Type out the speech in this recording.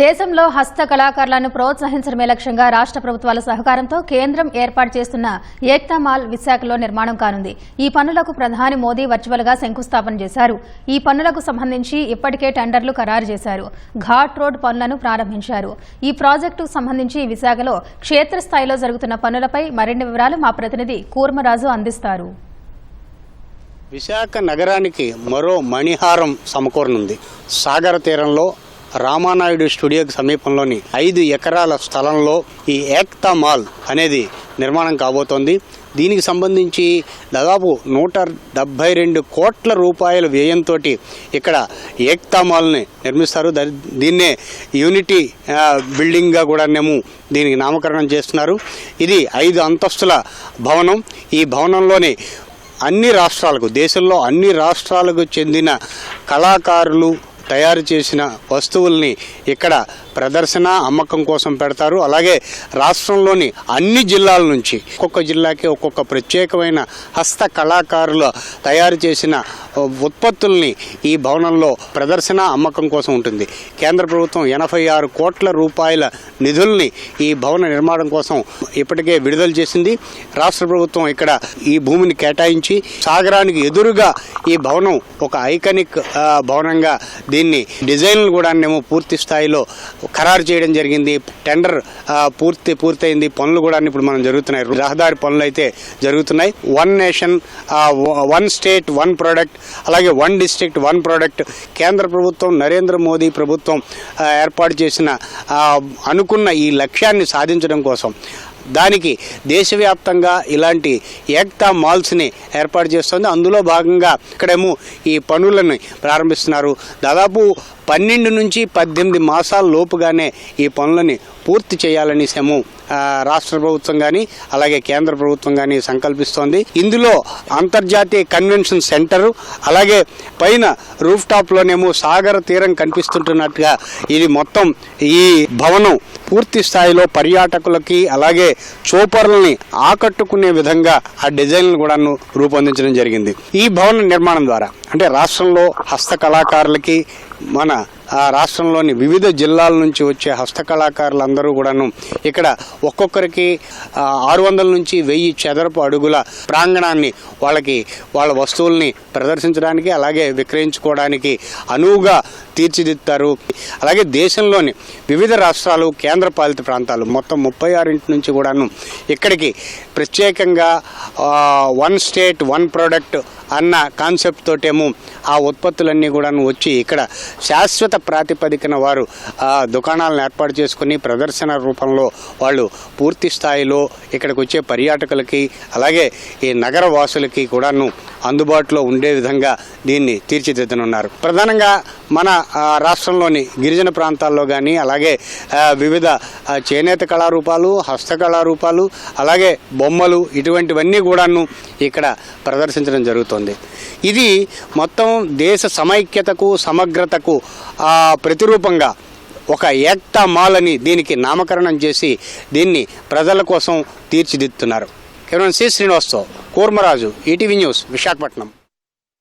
దేశంలో హస్త కళాకారులను ప్రోత్సహించడమే లక్ష్యంగా రాష్ట్ర ప్రభుత్వాల సహకారంతో కేంద్రం ఏర్పాటు చేస్తున్న ఏక్తా మాల్ విశాఖలో నిర్మాణం కానుంది. ఈ పనులకు ప్రధాని మోదీ వర్చువల్గా శంకుస్థాపన చేశారు. ఈ పనులకు సంబంధించి ఇప్పటికే టెండర్లు ఖరారు చేశారు. ఘాట్ రోడ్ పనులను ప్రారంభించారు. ఈ ప్రాజెక్టుకు సంబంధించి విశాఖలో క్షేత్రస్థాయిలో జరుగుతున్న పనులపై మరిన్ని వివరాలు మా ప్రతినిధి కూర్మరాజు అందిస్తారు. విశాఖ నగరానికి మరో మణిహారం సమకూరనుంది. సాగర తీరంలో రామానాయుడు స్టూడియోకి సమీపంలోని ఐదు ఎకరాల స్థలంలో ఈ ఏక్తా మాల్ అనేది నిర్మాణం కాబోతోంది. దీనికి సంబంధించి దాదాపు నూట డెబ్బై రెండు కోట్ల రూపాయల వ్యయంతో ఇక్కడ ఏక్తా మాల్ని నిర్మిస్తారు. దీన్నే యూనిటీ బిల్డింగ్గా కూడానేమో దీనికి నామకరణం చేస్తున్నారు. ఇది ఐదు అంతస్తుల భవనం. ఈ భవనంలోని అన్ని రాష్ట్రాలకు దేశంలో అన్ని రాష్ట్రాలకు చెందిన కళాకారులు తయారు చేసిన వస్తువుల్ని ఇక్కడ ప్రదర్శన అమ్మకం కోసం పెడతారు. అలాగే రాష్ట్రంలోని అన్ని జిల్లాల నుంచి ఒక్కొక్క జిల్లాకి ఒక్కొక్క ప్రత్యేకమైన హస్త కళాకారుల తయారు చేసిన ఉత్పత్తుల్ని ఈ భవనంలో ప్రదర్శన అమ్మకం కోసం ఉంటుంది. కేంద్ర ప్రభుత్వం ఎనభై ఆరు కోట్ల రూపాయల నిధుల్ని ఈ భవన నిర్మాణం కోసం ఇప్పటికే విడుదల చేసింది. రాష్ట్ర ప్రభుత్వం ఇక్కడ ఈ భూమిని కేటాయించి సాగరానికి ఎదురుగా ఈ భవనం ఒక ఐకానిక్ భవనంగా దీన్ని డిజైన్లు కూడా మేము పూర్తి స్థాయిలో ఖరారు చేయడం జరిగింది. టెండర్ పూర్తి పూర్తయింది. పనులు కూడా ఇప్పుడు మనం జరుగుతున్నాయి. రహదారి పనులు అయితే జరుగుతున్నాయి. One nation one state one product అలాగే వన్ డిస్ట్రిక్ట్ వన్ ప్రోడక్ట్. కేంద్ర ప్రభుత్వం నరేంద్ర మోదీ ప్రభుత్వం ఏర్పాటు చేసిన అనుకున్న ఈ లక్ష్యాన్ని సాధించడం కోసం దానికి దేశవ్యాప్తంగా ఇలాంటి ఏక్తా మాల్స్ని ఏర్పాటు చేస్తుంది. అందులో భాగంగా ఇక్కడేమో ఈ పనులను ప్రారంభిస్తున్నారు. దాదాపు పన్నెండు నుంచి పద్దెనిమిది మాసాల లోపుగానే ఈ పనులని పూర్తి చేయాలని సెము రాష్ట్ర ప్రభుత్వం కానీ అలాగే కేంద్ర ప్రభుత్వం కానీ సంకల్పిస్తోంది. ఇందులో అంతర్జాతీయ కన్వెన్షన్ సెంటర్ అలాగే పైన రూఫ్ టాప్లోనేమో సాగర తీరం కనిపిస్తుంటున్నట్టుగా ఇది మొత్తం ఈ భవనం పూర్తి స్థాయిలో పర్యాటకులకి అలాగే చూపర్లని ఆకట్టుకునే విధంగా ఆ డిజైన్లు కూడా రూపొందించడం జరిగింది. ఈ భవన నిర్మాణం ద్వారా అంటే రాష్ట్రంలో హస్త కళాకారులకి మన రాష్ట్రంలోని వివిధ జిల్లాల నుంచి వచ్చే హస్తకళాకారులందరూ కూడాను ఇక్కడ ఒక్కొక్కరికి ఆరు వందల నుంచి వెయ్యి చదరపు అడుగుల ప్రాంగణాన్ని వాళ్ళకి వాళ్ళ వస్తువుల్ని ప్రదర్శించడానికి అలాగే విక్రయించుకోవడానికి అనువుగా తీర్చిదిద్దుతారు. అలాగే దేశంలోని వివిధ రాష్ట్రాలు కేంద్రపాలిత ప్రాంతాలు మొత్తం ముప్పై ఆరింటి నుంచి కూడాను ఇక్కడికి ప్రత్యేకంగా వన్ స్టేట్ వన్ ప్రోడక్ట్ అన్న కాన్సెప్ట్ తోటేమో ఆ ఉత్పత్తులన్నీ కూడాను వచ్చి ఇక్కడ శాశ్వత ప్రాతిపదికన వారు ఆ దుకాణాలను ఏర్పాటు చేసుకుని ప్రదర్శన రూపంలో వాళ్ళు పూర్తి స్థాయిలో ఇక్కడికి వచ్చే పర్యాటకులకి అలాగే ఈ నగర వాసులకి కూడాను అందుబాటులో ఉండే విధంగా దీన్ని తీర్చిదిద్దనున్నారు. ప్రధానంగా మన రాష్ట్రంలోని గిరిజన ప్రాంతాల్లో కానీ అలాగే వివిధ చేనేత కళారూపాలు హస్తకళారూపాలు అలాగే బొమ్మలు ఇటువంటివన్నీ కూడాను ఇక్కడ ప్రదర్శించడం జరుగుతుంది. ఇది మొత్తం దేశ సమైక్యతకు సమగ్రతకు ప్రతిరూపంగా ఒక ఏక్తా మాల్ అని దీనికి నామకరణం చేసి దీన్ని ప్రజల కోసం తీర్చిదిద్దుతున్నారు. కేవలం సి శ్రీనివాస్తో కూర్మరాజు ఈటీవీ న్యూస్ విశాఖపట్నం.